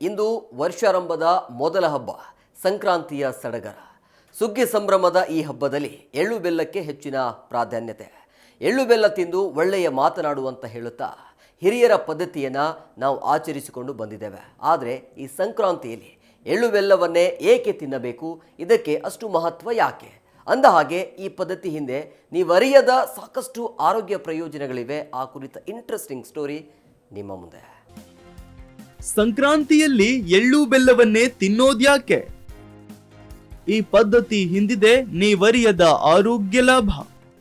ಇಂದು ವರ್ಷಾರಂಭದ ಮೊದಲ ಹಬ್ಬ, ಸಂಕ್ರಾಂತಿಯ ಸಡಗರ. ಸುಗ್ಗಿ ಸಂಭ್ರಮದ ಈ ಹಬ್ಬದಲ್ಲಿ ಎಳ್ಳು ಬೆಲ್ಲಕ್ಕೆ ಹೆಚ್ಚಿನ ಪ್ರಾಧಾನ್ಯತೆ. ಎಳ್ಳು ಬೆಲ್ಲ ತಿಂದು ಒಳ್ಳೆಯ ಮಾತನಾಡುವಂತ ಹೇಳುತ್ತಾ ಹಿರಿಯರ ಪದ್ಧತಿಯನ್ನು ನಾವು ಆಚರಿಸಿಕೊಂಡು ಬಂದಿದ್ದೇವೆ. ಆದರೆ ಈ ಸಂಕ್ರಾಂತಿಯಲ್ಲಿ ಎಳ್ಳು ಬೆಲ್ಲವನ್ನೇ ಏಕೆ ತಿನ್ನಬೇಕು? ಇದಕ್ಕೆ ಅಷ್ಟು ಮಹತ್ವ ಯಾಕೆ? ಅಂದ ಹಾಗೆ ಈ ಪದ್ಧತಿ ಹಿಂದೆ ನೀವರಿಯದ ಸಾಕಷ್ಟು ಆರೋಗ್ಯ ಪ್ರಯೋಜನಗಳಿವೆ ಆ ಕುರಿತ ಇಂಟ್ರೆಸ್ಟಿಂಗ್ ಸ್ಟೋರಿ ನಿಮ್ಮ ಮುಂದೆ. ಸಂಕ್ರಾಂತಿಯಲ್ಲಿ ಎಳ್ಳು ಬೆಲ್ಲವನ್ನೇ ತಿನ್ನೋದ್ಯಾಕೆ ಈ ಪದ್ಧತಿ ಹಿಂದಿದೆ, ನೀವರಿಯದ ಆರೋಗ್ಯ ಲಾಭ.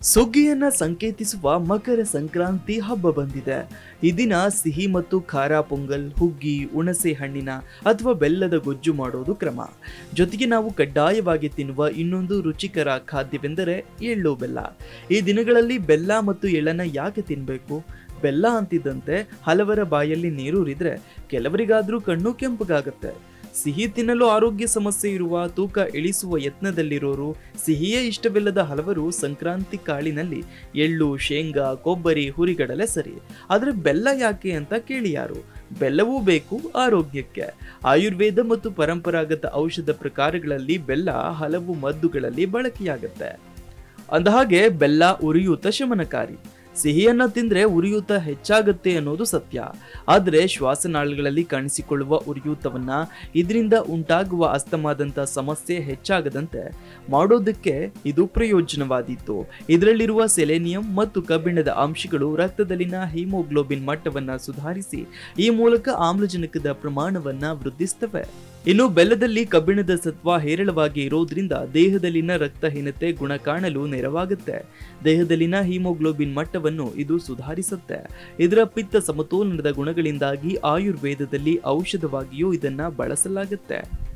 ಸುಗ್ಗಿಯನ್ನ ಸಂಕೇತಿಸುವ ಮಕರ ಸಂಕ್ರಾಂತಿ ಹಬ್ಬ ಬಂದಿದೆ. ಈ ದಿನ ಸಿಹಿ ಮತ್ತು ಖಾರ ಪೊಂಗಲ್, ಹುಗ್ಗಿ, ಹುಣಸೆ ಹಣ್ಣಿನ ಅಥವಾ ಬೆಲ್ಲದ ಗೊಜ್ಜು ಮಾಡೋದು ಕ್ರಮ. ಜೊತೆಗೆ ನಾವು ಕಡ್ಡಾಯವಾಗಿ ತಿನ್ನುವ ಇನ್ನೊಂದು ರುಚಿಕರ ಖಾದ್ಯವೆಂದರೆ ಎಳ್ಳು ಬೆಲ್ಲ. ಈ ದಿನಗಳಲ್ಲಿ ಬೆಲ್ಲ ಮತ್ತು ಎಳ್ಳನ್ನ ಯಾಕೆ ತಿನ್ಬೇಕು? ಬೆಲ್ಲ ಅಂತಿದ್ದಂತೆ ಹಲವರ ಬಾಯಲ್ಲಿ ನೀರೂರಿದ್ರೆ ಕೆಲವರಿಗಾದ್ರೂ ಕಣ್ಣು ಕೆಂಪಗಾಗತ್ತೆ. ಸಿಹಿ ತಿನ್ನಲು ಆರೋಗ್ಯ ಸಮಸ್ಯೆ ಇರುವ, ತೂಕ ಇಳಿಸುವ ಯತ್ನದಲ್ಲಿರೋರು, ಸಿಹಿಯೇ ಇಷ್ಟವಿಲ್ಲದ ಹಲವರು ಸಂಕ್ರಾಂತಿ ಕಾಳಿನಲ್ಲಿ ಎಳ್ಳು, ಶೇಂಗಾ, ಕೊಬ್ಬರಿ, ಹುರಿಗಡಲೆ ಸರಿ. ಆದರೆ ಬೆಲ್ಲ ಯಾಕೆ ಅಂತ ಕೇಳಿ ಯಾರು? ಬೆಲ್ಲವೂ ಬೇಕು ಆರೋಗ್ಯಕ್ಕೆ. ಆಯುರ್ವೇದ ಮತ್ತು ಪರಂಪರಾಗತ ಔಷಧ ಪ್ರಕಾರಗಳಲ್ಲಿ ಬೆಲ್ಲ ಹಲವು ಮದ್ದುಗಳಲ್ಲಿ ಬಳಕೆಯಾಗುತ್ತೆ. ಅಂದಹಾಗೆ ಬೆಲ್ಲ ಉರಿಯೂತ ಶಮನಕಾರಿ. ಸಿಹಿಯನ್ನ ತಿಂದ್ರೆ ಉರಿಯೂತ ಹೆಚ್ಚಾಗುತ್ತೆ ಅನ್ನೋದು ಸತ್ಯ. ಆದರೆ ಶ್ವಾಸನಾಳಗಳಲ್ಲಿ ಕಾಣಿಸಿಕೊಳ್ಳುವ ಉರಿಯೂತವನ್ನ ಇದರಿಂದ ಉಂಟಾಗುವ ಅಸ್ತಮಾದಂಥ ಸಮಸ್ಯೆ ಹೆಚ್ಚಾಗದಂತೆ ಮಾಡೋದಕ್ಕೆ ಇದು ಪ್ರಯೋಜನವಾದೀತು. ಇದರಲ್ಲಿರುವ ಸೆಲೆನಿಯಂ ಮತ್ತು ಕಬ್ಬಿಣದ ಅಂಶಗಳು ರಕ್ತದಲ್ಲಿನ ಹಿಮೋಗ್ಲೋಬಿನ್ ಮಟ್ಟವನ್ನ ಸುಧಾರಿಸಿ ಈ ಮೂಲಕ ಆಮ್ಲಜನಕದ ಪ್ರಮಾಣವನ್ನ ವೃದ್ಧಿಸ್ತವೆ. ಇನ್ನು ಬೆಲ್ಲದಲ್ಲಿ ಕಬ್ಬಿಣದ ಸತ್ವ ಹೇರಳವಾಗಿ ಇರೋದ್ರಿಂದ ದೇಹದಲ್ಲಿನ ರಕ್ತಹೀನತೆ ಗುಣ ಕಾಣಲು ನೆರವಾಗುತ್ತೆ. ದೇಹದಲ್ಲಿನ ಹಿಮೋಗ್ಲೋಬಿನ್ ಮಟ್ಟವನ್ನು ಇದು ಸುಧಾರಿಸುತ್ತೆ. ಇದರ ಪಿತ್ತ ಸಮತೋಲನದ ಗುಣಗಳಿಂದಾಗಿ ಆಯುರ್ವೇದದಲ್ಲಿ ಔಷಧವಾಗಿಯೂ ಇದನ್ನು ಬಳಸಲಾಗುತ್ತೆ.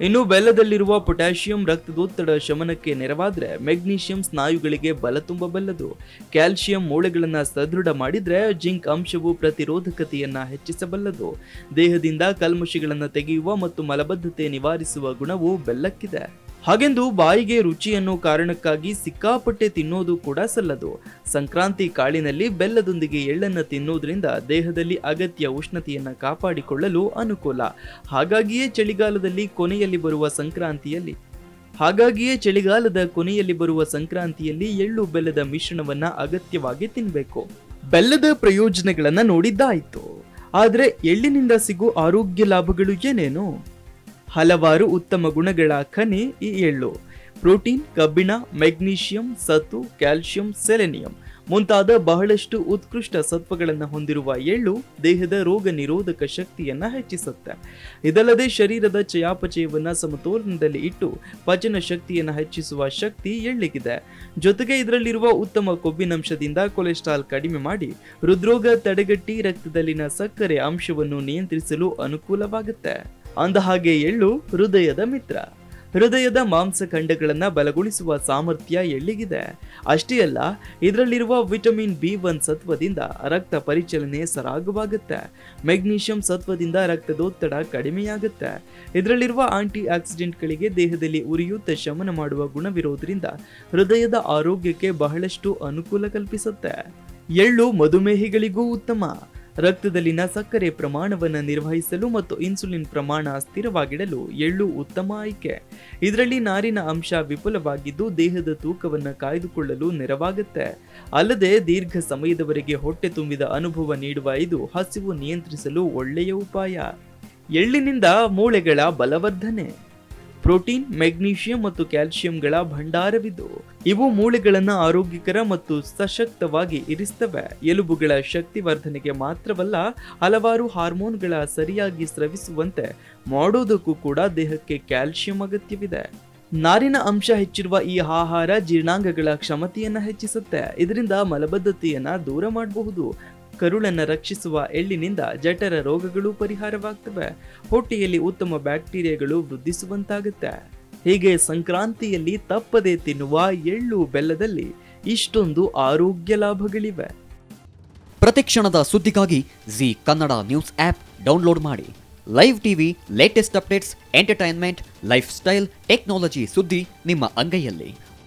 ಇನ್ನು ಬೆಲ್ಲದಲ್ಲಿರುವ ಪೊಟ್ಯಾಷಿಯಂ ರಕ್ತದೊತ್ತಡ ಶಮನಕ್ಕೆ ನೆರವಾದ್ರೆ ಮೆಗ್ನೀಷಿಯಂ ಸ್ನಾಯುಗಳಿಗೆ ಬಲ ತುಂಬಬಲ್ಲದು ಕ್ಯಾಲ್ಸಿಯಂ ಮೂಳೆಗಳನ್ನು ಸದೃಢ ಮಾಡಿದ್ರೆ ಜಿಂಕ್ ಅಂಶವು ಪ್ರತಿರೋಧಕತೆಯನ್ನು ಹೆಚ್ಚಿಸಬಲ್ಲದು. ದೇಹದಿಂದ ಕಲ್ಮಶಿಗಳನ್ನು ತೆಗೆಯುವ ಮತ್ತು ಮಲಬದ್ಧತೆ ನಿವಾರಿಸುವ ಗುಣವು ಬೆಲ್ಲಕ್ಕಿದೆ. ಹಾಗೆಂದು ಬಾಯಿಗೆ ರುಚಿ ಕಾರಣಕ್ಕಾಗಿ ಸಿಕ್ಕಾಪಟ್ಟೆ ತಿನ್ನೋದು ಕೂಡ ಸಲ್ಲದು. ಸಂಕ್ರಾಂತಿ ಕಾಳಿನಲ್ಲಿ ಬೆಲ್ಲದೊಂದಿಗೆ ಎಳ್ಳನ್ನು ತಿನ್ನೋದ್ರಿಂದ ದೇಹದಲ್ಲಿ ಅಗತ್ಯ ಉಷ್ಣತೆಯನ್ನು ಕಾಪಾಡಿಕೊಳ್ಳಲು ಅನುಕೂಲ. ಹಾಗಾಗಿಯೇ ಚಳಿಗಾಲದಲ್ಲಿ ಕೊನೆಯಲ್ಲಿ ಬರುವ ಸಂಕ್ರಾಂತಿಯಲ್ಲಿ, ಹಾಗಾಗಿಯೇ ಚಳಿಗಾಲದ ಕೊನೆಯಲ್ಲಿ ಬರುವ ಸಂಕ್ರಾಂತಿಯಲ್ಲಿ ಎಳ್ಳು ಬೆಲ್ಲದ ಮಿಶ್ರಣವನ್ನ ಅಗತ್ಯವಾಗಿ ತಿನ್ನಬೇಕು ಬೆಲ್ಲದ ಪ್ರಯೋಜನಗಳನ್ನು ನೋಡಿದ್ದಾಯಿತು. ಆದರೆ ಎಳ್ಳಿನಿಂದ ಸಿಗೋ ಆರೋಗ್ಯ ಲಾಭಗಳು ಏನೇನು? ಹಲವಾರು ಉತ್ತಮ ಗುಣಗಳ ಖನಿ ಈ ಎಳ್ಳು ಪ್ರೋಟೀನ್, ಕಬ್ಬಿಣ, ಮೆಗ್ನೀಷಿಯಂ ಸತು ಕ್ಯಾಲ್ಸಿಯಂ ಸೆಲೆನಿಯಂ ಮುಂತಾದ ಬಹಳಷ್ಟು ಉತ್ಕೃಷ್ಟ ಸತ್ವಗಳನ್ನು ಹೊಂದಿರುವ ಎಳ್ಳು ದೇಹದ ರೋಗ ನಿರೋಧಕ ಶಕ್ತಿಯನ್ನು ಹೆಚ್ಚಿಸುತ್ತೆ. ಇದಲ್ಲದೆ ಶರೀರದ ಚಯಾಪಚಯವನ್ನು ಸಮತೋಲನದಲ್ಲಿ ಇಟ್ಟು ಪಚನ ಶಕ್ತಿಯನ್ನು ಹೆಚ್ಚಿಸುವ ಶಕ್ತಿ ಎಳ್ಳಿಗಿದೆ ಜೊತೆಗೆ ಇದರಲ್ಲಿರುವ ಉತ್ತಮ ಕೊಬ್ಬಿನಂಶದಿಂದ ಕೊಲೆಸ್ಟ್ರಾಲ್ ಕಡಿಮೆ ಮಾಡಿ ಹೃದ್ರೋಗ ತಡೆಗಟ್ಟಿ ರಕ್ತದಲ್ಲಿನ ಸಕ್ಕರೆ ಅಂಶವನ್ನು ನಿಯಂತ್ರಿಸಲು ಅನುಕೂಲವಾಗುತ್ತೆ. ಅಂದಹಾಗೆ ಎಳ್ಳು ಹೃದಯದ ಮಿತ್ರ. ಹೃದಯದ ಮಾಂಸಖಂಡಗಳನ್ನು ಬಲಗೊಳಿಸುವ ಸಾಮರ್ಥ್ಯ ಎಳ್ಳಿಗಿದೆ. ಅಷ್ಟೇ ಅಲ್ಲ, ಇದರಲ್ಲಿರುವ ವಿಟಮಿನ್ ಬಿ ಒನ್ ಸತ್ವದಿಂದ ರಕ್ತ ಪರಿಚಲನೆ ಸರಾಗವಾಗುತ್ತೆ. ಮೆಗ್ನೀಷಿಯಂ ಸತ್ವದಿಂದ ರಕ್ತದೊತ್ತಡ ಕಡಿಮೆಯಾಗುತ್ತೆ. ಇದರಲ್ಲಿರುವ ಆಂಟಿ ಆಕ್ಸಿಡೆಂಟ್ಗಳಿಗೆ ದೇಹದಲ್ಲಿ ಉರಿಯೂತ ಶಮನ ಮಾಡುವ ಗುಣವಿರೋದ್ರಿಂದ ಹೃದಯದ ಆರೋಗ್ಯಕ್ಕೆ ಬಹಳಷ್ಟು ಅನುಕೂಲ ಕಲ್ಪಿಸುತ್ತೆ. ಎಳ್ಳು ಮಧುಮೇಹಿಗಳಿಗೂ ಉತ್ತಮ. ರಕ್ತದಲ್ಲಿನ ಸಕ್ಕರೆ ಪ್ರಮಾಣವನ್ನು ನಿರ್ವಹಿಸಲು ಮತ್ತು ಇನ್ಸುಲಿನ್ ಪ್ರಮಾಣ ಸ್ಥಿರವಾಗಿಡಲು ಎಳ್ಳು ಉತ್ತಮ ಆಯ್ಕೆ. ಇದರಲ್ಲಿ ನಾರಿನ ಅಂಶ ವಿಪುಲವಾಗಿದ್ದು ದೇಹದ ತೂಕವನ್ನು ಕಾಯ್ದುಕೊಳ್ಳಲು ನೆರವಾಗುತ್ತೆ. ಅಲ್ಲದೆ ದೀರ್ಘ ಸಮಯದವರೆಗೆ ಹೊಟ್ಟೆ ತುಂಬಿದ ಅನುಭವ ನೀಡುವ ಇದು ಹಸಿವು ನಿಯಂತ್ರಿಸಲು ಒಳ್ಳೆಯ ಉಪಾಯ. ಎಳ್ಳಿನಿಂದ ಮೂಳೆಗಳ ಬಲವರ್ಧನೆ. ಪ್ರೋಟೀನ್, ಮೆಗ್ನೀಷಿಯಂ ಮತ್ತು ಕ್ಯಾಲ್ಸಿಯಂಗಳ ಭಂಡಾರವಿದ್ದು ಇವು ಮೂಳೆಗಳನ್ನು ಆರೋಗ್ಯಕರ ಮತ್ತು ಸಶಕ್ತವಾಗಿ ಇರಿಸ್ತವೆ. ಎಲುಬುಗಳ ಶಕ್ತಿವರ್ಧನೆಗೆ ಮಾತ್ರವಲ್ಲ, ಹಲವಾರು ಹಾರ್ಮೋನ್ಗಳ ಸರಿಯಾಗಿ ಸ್ರವಿಸುವಂತೆ ಮಾಡೋದಕ್ಕೂ ಕೂಡ ದೇಹಕ್ಕೆ ಕ್ಯಾಲ್ಸಿಯಂ ಅಗತ್ಯವಿದೆ. ನಾರಿನ ಅಂಶ ಹೆಚ್ಚಿರುವ ಈ ಆಹಾರ ಜೀರ್ಣಾಂಗಗಳ ಕ್ಷಮತೆಯನ್ನು ಹೆಚ್ಚಿಸುತ್ತೆ. ಇದರಿಂದ ಮಲಬದ್ಧತೆಯನ್ನು ದೂರ ಮಾಡಬಹುದು. ಕರುಳನ್ನ ರಕ್ಷಿಸುವ ಎಳ್ಳಿನಿಂದ ಜಠರ ರೋಗಗಳು ಪರಿಹಾರವಾಗ್ತವೆ. ಹೊಟ್ಟೆಯಲ್ಲಿ ಉತ್ತಮ ಬ್ಯಾಕ್ಟೀರಿಯಾಗಳು ವೃದ್ಧಿಸುವಂತಾಗುತ್ತೆ. ಹೀಗೆ ಸಂಕ್ರಾಂತಿಯಲ್ಲಿ ತಪ್ಪದೆ ತಿನ್ನುವ ಎಳ್ಳು ಬೆಲ್ಲದಲ್ಲಿ ಇಷ್ಟೊಂದು ಆರೋಗ್ಯ ಲಾಭಗಳಿವೆ. ಪ್ರತಿಕ್ಷಣದ ಸುದ್ದಿಗಾಗಿ Zee Kannada news app download ಮಾಡಿ. Live TV, latest updates, entertainment, lifestyle, technology ಸುದ್ದಿ ನಿಮ್ಮ ಅಂಗೈಯಲ್ಲಿ.